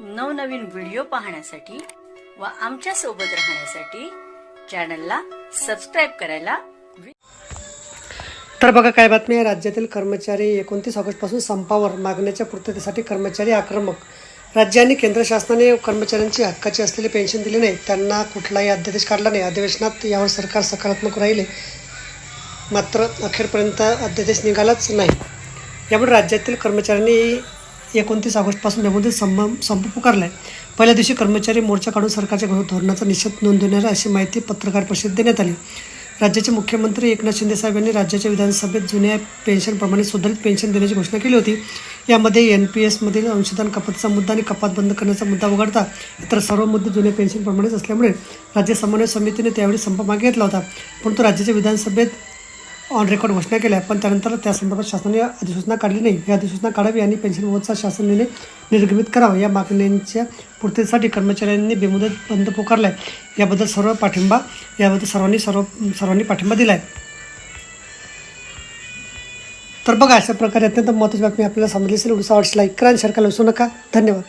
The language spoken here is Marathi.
नवनवीन व्हिडिओ पाहण्यासाठी व आमच्यासोबत राहण्यासाठी चॅनलला सबस्क्राईब करायला तर बघा काय बातमी आहे? राज्यातील कर्मचारी एकोणतीस ऑगस्टपासून संपावर मागण्याच्या पूर्ततेसाठी कर्मचारी आक्रमक. राज्य आणि केंद्र शासनाने कर्मचाऱ्यांची हक्काची असलेले पेन्शन दिली नाही. त्यांना कुठलाही अध्यादेश काढला नाही. अधिवेशनात यावर सरकार सकारात्मक राहिले. मात्र अखेरपर्यंत अध्यादेश निघालाच नाही. यामुळे राज्यातील कर्मचाऱ्यांनी एकोणतीस ऑगस्टपासून बेमुदत संप संप पुकारला आहे पहिल्या दिवशी कर्मचारी मोर्चा काढून सरकारच्या धोरणाचा निषेध नोंदवणार अशी माहिती पत्रकार परिषदेत देण्यात आली. राज्याचे मुख्यमंत्री एकनाथ शिंदे साहेब यांनी राज्याच्या विधानसभेत जुन्या पेन्शनप्रमाणे सुधारित पेन्शन देण्याची घोषणा केली होती. यामध्ये एन पी एसमधील अंशदान कपातीचा मुद्दा आणि कपात बंद करण्याचा मुद्दा वगळता इतर सर्व मुद्दे जुन्या पेन्शनप्रमाणेच असल्यामुळे राज्य समन्वय समितीने त्यावेळी संप मागे घेतला होता. परंतु राज्याच्या विधानसभेत ऑन रेकॉर्ड घोषणा केल्या पण त्यानंतर त्या संदर्भात शासनाने अधिसूचना काढली नाही. ही अधिसूचना काढावी आणि पेन्शनबाबतचा शासन निर्णय निर्गमित करावा. या मागण्यांच्या पूर्तीसाठी कर्मचाऱ्यांनी बेमुदत बंद पुकारला आहे याबद्दल सर्व पाठिंबा याबद्दल सर्वांनी सर्व सर्वांनी पाठिंबा दिलाय. तर बघा अशा प्रकारे अत्यंत महत्त्वाची बातमी आपल्याला समजली असेल. उडसा वाटस लाईक करा आणि शेअर करायला विसरू नका. धन्यवाद.